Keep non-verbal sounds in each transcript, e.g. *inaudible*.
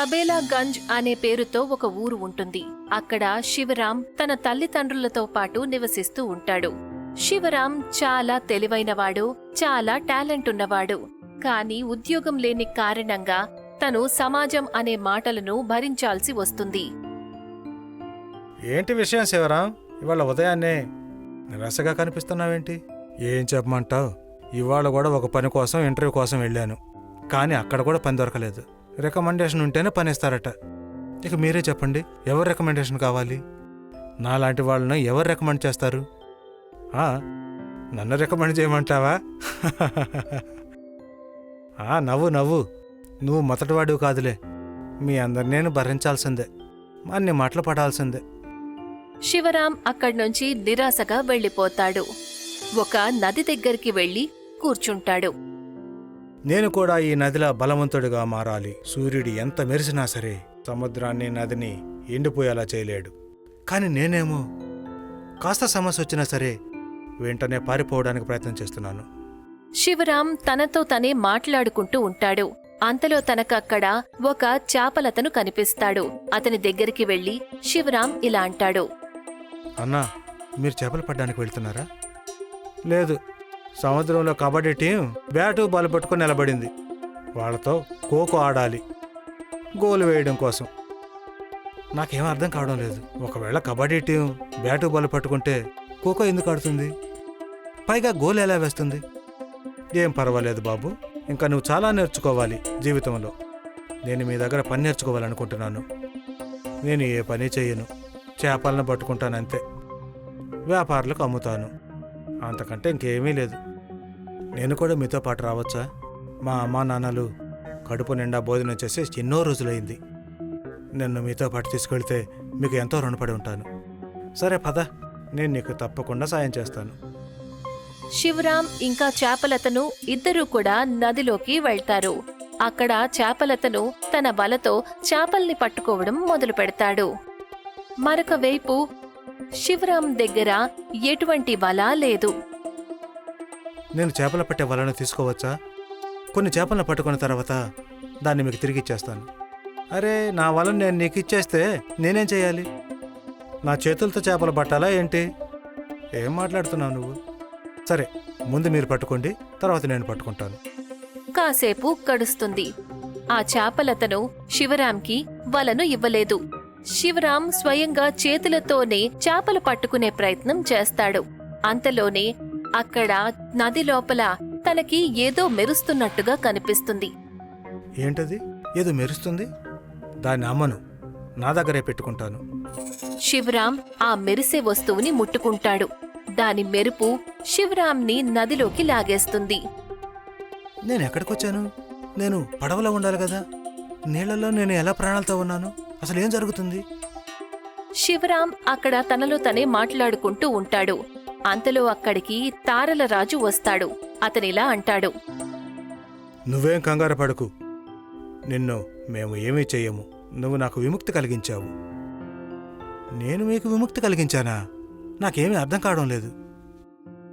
తబేలా గంజ్ అనే పేరుతో ఒక ఊరు ఉంటుంది. అక్కడ శివరాం తన తల్లిదండ్రులతో పాటు నివసిస్తూ ఉంటాడు. శివరాం చాలా తెలివైనవాడు చాలా టాలెంట్ ఉన్నవాడు. కాని ఉద్యోగం లేని కారణంగా తను సమాజం అనే మాటలను భరించాల్సి వస్తుంది. ఏంటి విషయం శివరాం? ఇవాళ ఉదయాన్నే నిరాశగా కనిపిస్తున్నావేంటి? ఏం చెప్పమంటావు? ఇవాళ కూడా ఒక పని కోసం ఇంటర్వ్యూ కోసం వెళ్ళాను. కానీ అక్కడ కూడా పని దొరకలేదు. రికమెండేషన్ ఉంటేనే పనిస్తారట. ఇక మీరే చెప్పండి ఎవరు రికమెండేషన్ కావాలి? నాలాంటి వాళ్ళని ఎవరు రికమెండ్ చేస్తారు? నన్ను రికమెండ్ చేయమంటావా? *laughs* ఆ, నవ్వు నవ్వు. నువ్వు మొదటివాడు కాదులే. మీ అందరినీ నేను భరించాల్సిందే. అన్ని మాటలు పడాల్సిందే. శివరాం అక్కడి నుంచి నిరాశగా వెళ్ళిపోతాడు. ఒక నది దగ్గరికి వెళ్ళి కూర్చుంటాడు. నేను కూడా ఈ నదిలా బలవంతుడిగా మారాలి. సూర్యుడు ఎంత మెరిసినా సరే సముద్రాన్ని నదిని ఎండిపోయేలా చేయలేడు. కానీ నేనేమో కాస్త సమస్య వచ్చినా సరే వెంటనే పారిపోవడానికి ప్రయత్నం చేస్తున్నాను. శివరాం తనతో తనే మాట్లాడుకుంటూ ఉంటాడు. అంతలో తనకక్కడ ఒక చాపలతను కనిపిస్తాడు. అతని దగ్గరికి వెళ్ళి శివరాం ఇలా అంటాడు. అన్నా మీరు చేపలు పడ్డానికి వెళ్తున్నారా? లేదు సముద్రంలో కబడ్డీ టీం బ్యాటు బాల్ పట్టుకొని నిలబడింది. వాళ్ళతో ఖోఖో ఆడాలి. గోలు వేయడం కోసం. నాకేం అర్థం కావడం లేదు. ఒకవేళ కబడ్డీ టీం బ్యాటు బాల్ పట్టుకుంటే ఖోఖో ఎందుకు ఆడుతుంది? పైగా గోల్ ఎలా వేస్తుంది? ఏం పర్వాలేదు బాబు. ఇంకా నువ్వు చాలా నేర్చుకోవాలి జీవితంలో. నేను మీ దగ్గర పని నేర్చుకోవాలనుకుంటున్నాను. నేను ఏ పని చేయను. చేపలను పట్టుకుంటానంతే వ్యాపారులకు అమ్ముతాను. అంతకంటే ఇంకేమీ లేదు. నేను కూడా మీతో పాటు రావచ్చా? మా అమ్మా నాన్నలు కడుపు నిండా భోజనం చేసి ఎన్నో రోజులైంది. నన్ను మీతో పాటు తీసుకెళ్తే మీకు ఎంతో రుణపడి ఉంటాను. సరే పద. నేను నీకు తప్పకుండా సాయం చేస్తాను. శివరాం ఇంకా చేపలతను ఇద్దరూ కూడా నదిలోకి వెళ్తారు. అక్కడ చేపలతను తన వలతో చేపల్ని పట్టుకోవడం మొదలు పెడతాడు మరొక వైపు శివరాం దగ్గర ఎటువంటి వల లేదు. నేను చేపలు పట్టే వలను తీసుకోవచ్చా? కొన్ని చేపలను పట్టుకున్న తర్వాత దాన్ని మీకు తిరిగి ఇచ్చేస్తాను. అరే నా వలను నేను నీకు ఇచ్చేస్తే నేనేం చేయాలి? నా చేతులతో చేపలు పట్టాలా ఏంటి? ఏం మాట్లాడుతున్నావు నువ్వు? సరే ముందు మీరు పట్టుకోండి తర్వాత నేను పట్టుకుంటాను. కాసేపు గడుస్తుంది. ఆ చేపలతను శివరాంకి వలను ఇవ్వలేదు. శివరాం స్వయంగా చేతులతోనే చేపలు పట్టుకునే ప్రయత్నం చేస్తాడు. అంతలోనే అక్కడ నది లోపల తనకి ఏదో మెరుస్తున్నట్టుగా కనిపిస్తుంది. ఏంటది? ఏదో మెరుస్తుంది? దాన్ని అమ్మను. నా దగ్గరే పెట్టుకుంటాను. శివరాం ఆ మెరిసే వస్తువుని ముట్టుకుంటాడు. దాని మెరుపు శివరాంని నదిలోకి లాగేస్తుంది. నేను ఎక్కడికొచ్చాను నేను పడవలో ఉండాలి కదా. నీళ్ళలో నేను ఎలా ప్రాణాలతో ఉన్నాను? అసలు ఏం జరుగుతుంది? శివరాం అక్కడ తనలో తనే మాట్లాడుకుంటూ ఉంటాడు. అంతలో అక్కడికి తారల రాజు వస్తాడు. అతనిలా అంటాడు. నువ్వేం కంగారు పడకు. నిన్ను మేము ఏమీ చెయ్యము. నువ్వు నాకు విముక్తి కలిగించావు. నేను మీకు విముక్తి కలిగించానా? నాకేమీ అర్థం కావడం లేదు.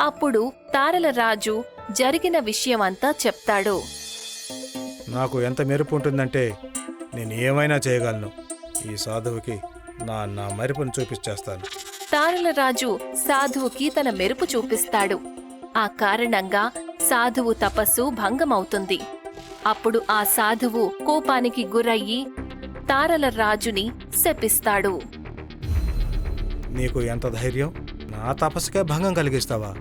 అప్పుడు తారల రాజు జరిగిన విషయమంతా చెప్తాడు. నాకు ఎంత మెరుపు ఉంటుందంటే నేను ఏమైనా చేయగలను. ఈ సాధువుకి నా నా మెరుపును చూపించేస్తాను. తారల రాజు సాధువుకి తన మెరుపు చూపిస్తాడు. ఆ కారణంగా సాధువు తపస్సు భంగమవుతుంది. అప్పుడు ఆ సాధువు కోపానికి గురయ్యి తారల రాజుని శపిస్తాడు. నీకు ఎంత ధైర్యం? నా తపస్సుకే భంగం కలిగిస్తావా?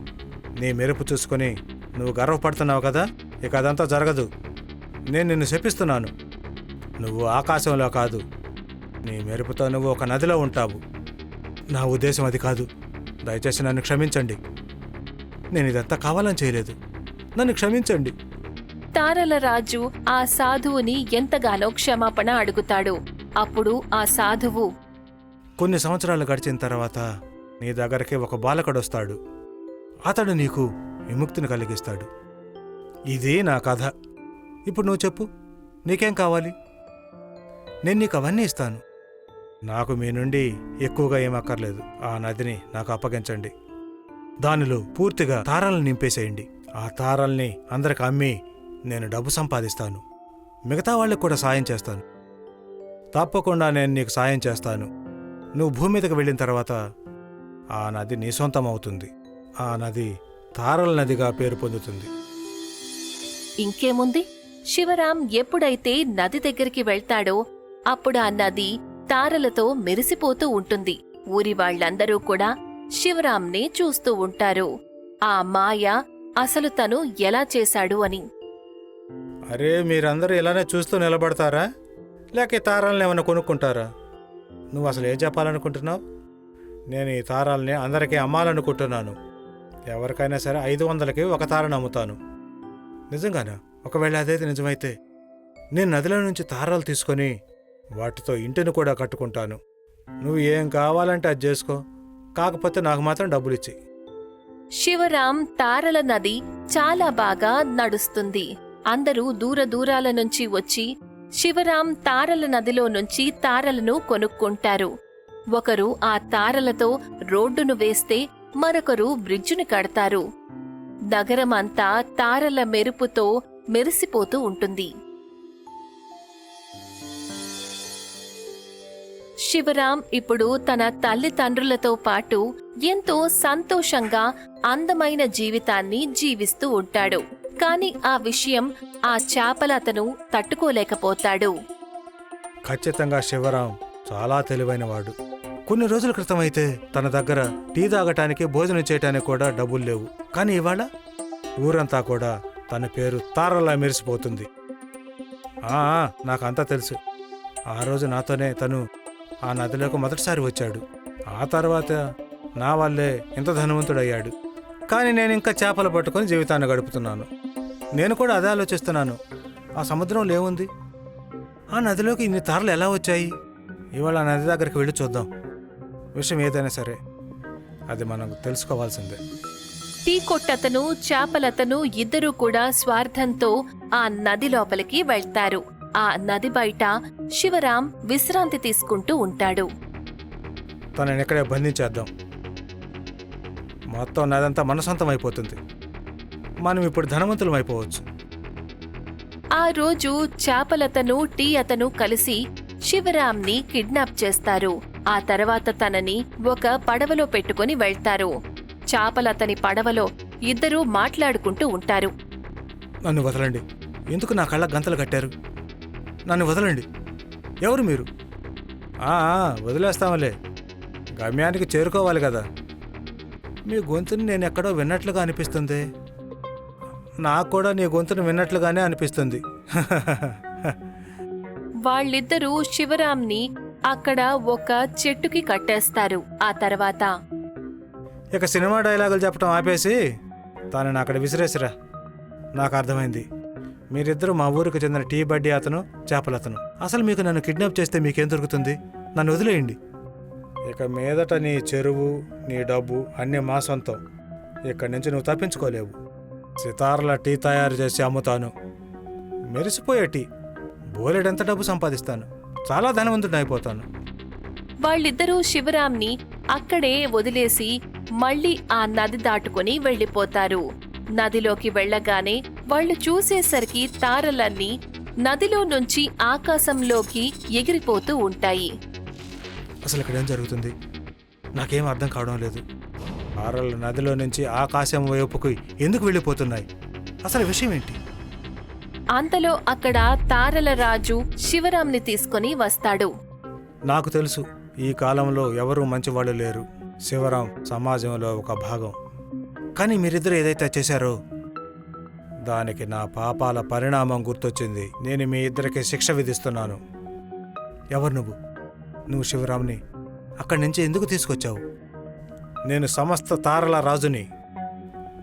నీ మెరుపు చూసుకొని నువ్వు గర్వపడుతున్నావు కదా? ఇక అదంతా జరగదు. నేను నిన్ను శపిస్తున్నాను. నువ్వు ఆకాశంలో కాదు నీ మెరుపుతో నువ్వు ఒక నదిలో ఉంటావు. నా ఉద్దేశం అది కాదు. దయచేసి నన్ను క్షమించండి. నేను ఇదంతా కావాలని చేయలేదు. నన్ను క్షమించండి. తారల రాజు ఆ సాధువుని ఎంతగానో క్షమాపణ అడుగుతాడు. అప్పుడు ఆ సాధువు కొన్ని సంవత్సరాలు గడిచిన తర్వాత నీ దగ్గరికి ఒక బాలకుడు వస్తాడు అతడు నీకు విముక్తిని కలిగిస్తాడు. ఇది నా కథ. ఇప్పుడు నువ్వు చెప్పు. నీకేం కావాలి? నేను నీకు అవన్నీ ఇస్తాను. నాకు మీ నుండి ఎక్కువగా ఏమక్కర్లేదు ఆ నదిని నాకు అప్పగించండి. దానిలో పూర్తిగా తారాలను నింపేసేయండి. ఆ తారాల్ని అందరికి అమ్మి నేను డబ్బు సంపాదిస్తాను. మిగతా వాళ్ళకి కూడా సాయం చేస్తాను. తప్పకుండా నేను నీకు సాయం చేస్తాను. నువ్వు భూమి మీదకి వెళ్ళిన తర్వాత ఆ నది నీ సొంతం అవుతుంది. ఆ నది తారల నదిగా పేరు పొందుతుంది. ఇంకేముంది? శివరాం ఎప్పుడైతే నది దగ్గరికి వెళ్తాడో అప్పుడు ఆ నది తారలతో మెరిసిపోతూ ఉంటుంది. ఊరి వాళ్ళందరూ కూడా శివరాంనే చూస్తూ ఉంటారు. ఆ మాయ అసలు తను ఎలా చేశాడు అని. అరే మీరందరూ ఇలానే చూస్తూ నిలబడతారా? లేక ఈ తారాలను ఏమైనా కొనుక్కుంటారా? నువ్వు అసలు ఏం చెప్పాలనుకుంటున్నావు? నేను ఈ తారాలని అందరికీ అమ్మాలనుకుంటున్నాను. ఎవరికైనా సరే ఐదు వందలకి ఒక తారను అమ్ముతాను. నిజంగానా? ఒకవేళ అదైతే నిజమైతే నేను నదిలో నుంచి తారాలు తీసుకొని వాటితో ఇంటిని కూడా కట్టుకుంటాను. నువ్వు ఏం కావాలంటే అది చేసుకో. కాకపోతే నాకు మాత్రం డబ్బులు ఇచ్చి శివరాం తారల నది చాలా బాగా నడుస్తుంది. అందరూ దూర దూరాల నుంచి వచ్చి శివరాం తారల నదిలో నుంచి తారలను కొనుక్కుంటారు. ఒకరు ఆ తారలతో రోడ్డును వేస్తే మరొకరు బ్రిడ్జును కడతారు. నగరమంతా తారల మెరుపుతో మెరిసిపోతూ ఉంటుంది. శివరాం ఇప్పుడు తన తల్లిదండ్రులతో పాటు ఎంతో సంతోషంగా అందమైన జీవితాన్ని జీవిస్తూ ఉంటాడు. కాని ఆ విషయం ఆ చేపల అతను తట్టుకోలేకపోతాడు. ఖచ్చితంగా శివరాం చాలా తెలివైనవాడు. కొన్ని రోజుల క్రితం అయితే తన దగ్గర టీ తాగటానికి భోజనం చేయటానికి కూడా డబ్బులు లేవు. కానీ ఇవాళ ఊరంతా కూడా తన పేరు తారలా మెరిసిపోతుంది. నాకంతా తెలుసు. ఆ రోజు నాతోనే తను ఆ నదిలోకి మొదటిసారి వచ్చాడు. ఆ తర్వాత నా వల్లే ఇంత ధనవంతుడయ్యాడు. కానీ నేను ఇంకా చేపలు పట్టుకొని జీవితాన్ని గడుపుతున్నాను. నేను కూడా అదే ఆలోచిస్తున్నాను. ఆ సముద్రంలో ఏముంది ఆ నదిలోకి ఇన్ని తారలు ఎలా వచ్చాయి? ఇవాళ ఆ నది దగ్గరికి వెళ్ళి చూద్దాం. విషయం ఏదైనా సరే అది మనం తెలుసుకోవాల్సిందే. టీ కొట్టతను చేపలతను ఇద్దరూ కూడా స్వార్థంతో ఆ నది లోపలికి వెళ్తారు. ఆ నది బయట శివరాం విశ్రాంతి తీసుకుంటూ ఉంటాడు. తనని ఇక్కడే బంధించేద్దాం. మొత్తం నదంతా మన సొంతం అయిపోతుంది మనం ఇప్పుడు ధనవంతులం అయిపోవచ్చు ఆ రోజు చేపలతను టీ అతను కలిసి శివరాంని కిడ్నాప్ చేస్తారు. ఆ తర్వాత తనని ఒక పడవలో పెట్టుకుని వెళ్తారు. చేపలతని పడవలో ఇద్దరూ మాట్లాడుకుంటూ ఉంటారు. నన్ను వదలండి. ఎందుకు నా కళ్ళ గంతలు కట్టారు? నన్ను వదలండి. ఎవరు మీరు? వదిలేస్తాంలే. గమ్యానికి చేరుకోవాలి కదా. మీ గొంతుని నేను ఎక్కడో విన్నట్లుగా అనిపిస్తుంది. నాకు కూడా నీ గొంతును విన్నట్లుగానే అనిపిస్తుంది. *laughs* వాళ్ళిద్దరూ శివరాంని అక్కడ ఒక చెట్టుకి కట్టేస్తారు. ఆ తర్వాత ఇక సినిమా డైలాగులు చెప్పడం ఆపేసి తనని అక్కడ విసిరేసిరా. నాకు అర్థమైంది. మీరిద్దరూ మా ఊరికి చెందిన టీ బడ్డీ అతను చేపల అతను. అసలు మీకు నన్ను కిడ్నాప్ చేస్తే మీకేం దొరుకుతుంది? నన్ను వదిలేయండి. ఇక మీదట నీ చెరువు నీ డబ్బు అన్నీ మా సొంతం. ఇక్కడి నుంచి నువ్వు తప్పించుకోలేవు. సితార్ల టీ తయారు చేసి అమ్ముతాను. మెరిసిపోయే టీ. బోలెడంత డబ్బు సంపాదిస్తాను. చాలా ధనవంతుడిని అయిపోతాను. వాళ్ళిద్దరూ శివరాంని అక్కడే వదిలేసి మళ్ళీ ఆ నది దాటుకుని వెళ్ళిపోతారు. నదిలోకి వెళ్ళగానే వాళ్ళు చూసేసరికి తారలన్నీ నదిలో నుంచి ఆకాశంలోకి ఎగిరిపోతూ ఉంటాయి. అసలు ఇక్కడ ఏం జరుగుతుంది? నాకేం అర్థం కావడం లేదు. ఆరల నదిలో నుంచి ఆకాశం వైపుకు ఎందుకు వెళ్ళిపోతున్నాయి? అసలు విషయం ఏంటి? అంతలో అక్కడ తారల రాజు శివరాంని తీసుకుని వస్తాడు. నాకు తెలుసు ఈ కాలంలో ఎవరూ మంచివాళ్ళు లేరు. శివరాం సమాజంలో ఒక భాగం. కానీ మీరిద్దరు ఏదైతే చేశారో దానికి నా పాపాల పరిణామం గుర్తొచ్చింది. నేను మీ ఇద్దరికి శిక్ష విధిస్తున్నాను. ఎవరు నువ్వు? నువ్వు శివరామ్ని. అక్కడి నుంచి ఎందుకు తీసుకొచ్చావు? నేను సమస్త తారల రాజుని.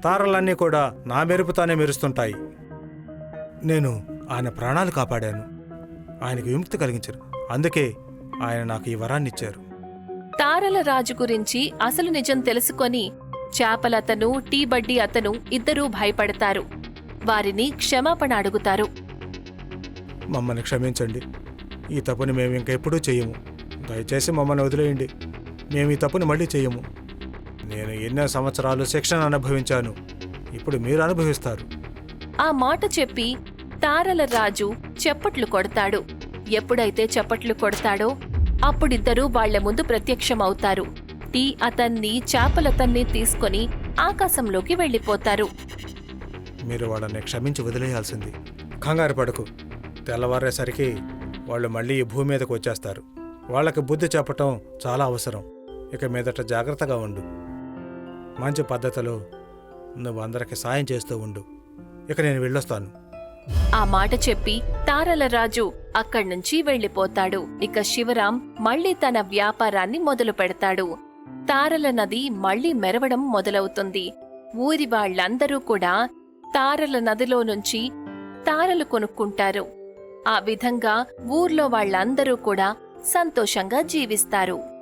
తారలన్నీ కూడా నా మెరుపుతానే మెరుస్తుంటాయి. నేను ఆయన ప్రాణాలు కాపాడాను. ఆయనకు విముక్తి కలిగించారు అందుకే ఆయన నాకు ఈ వరాన్ని ఇచ్చారు. తారల రాజు గురించి అసలు నిజం తెలుసుకొని చేపలతను టీ బడ్డీ అతను ఇద్దరూ భయపడతారు. వారిని క్షమాపణ అడుగుతారు. మమ్మల్ని క్షమించండి. ఈ తప్పుని మేము ఇంకెప్పుడూ చెయ్యము దయచేసి మమ్మల్ని వదిలేయండి. మేము ఈ తప్పుని మళ్ళీ చెయ్యము నేను ఎన్నో సంవత్సరాలు శిక్షణ అనుభవించాను. ఇప్పుడు మీరు అనుభవిస్తారు. ఆ మాట చెప్పి తారల రాజు చెప్పట్లు కొడతాడు. ఎప్పుడైతే చప్పట్లు కొడతాడో అప్పుడిద్దరూ వాళ్ళ ముందు ప్రత్యక్షమవుతారు. టీ అతన్ని చేపలతన్ని తీసుకొని ఆకాశంలోకి వెళ్ళిపోతారు. మీరు వాళ్ళని క్షమించి వదిలేయాల్సింది. కంగారు పడకు. తెల్లవారేసరికి వాళ్ళు మళ్ళీ ఈ భూమి మీదకు వచ్చేస్తారు. వాళ్ళకి బుద్ధి చెప్పటం చాలా అవసరం. ఇక మీదట జాగ్రత్తగా ఉండు. మంచి పద్ధతిలో నువ్వు అందరికి సాయం చేస్తూ ఉండు. ఇక నేను వెళ్ళొస్తాను. ఆ మాట చెప్పి తారల రాజు అక్కడి నుంచి వెళ్ళిపోతాడు ఇక శివరాం మళ్ళీ తన వ్యాపారాన్ని మొదలు పెడతాడు. తారల నది మళ్ళీ మెరవడం మొదలవుతుంది. ఊరి వాళ్ళందరూ కూడా తారల నదిలో నుంచి తారలు కొనుక్కుంటారు. ఆ విధంగా ఊర్లో వాళ్ళందరూ కూడా సంతోషంగా జీవిస్తారు.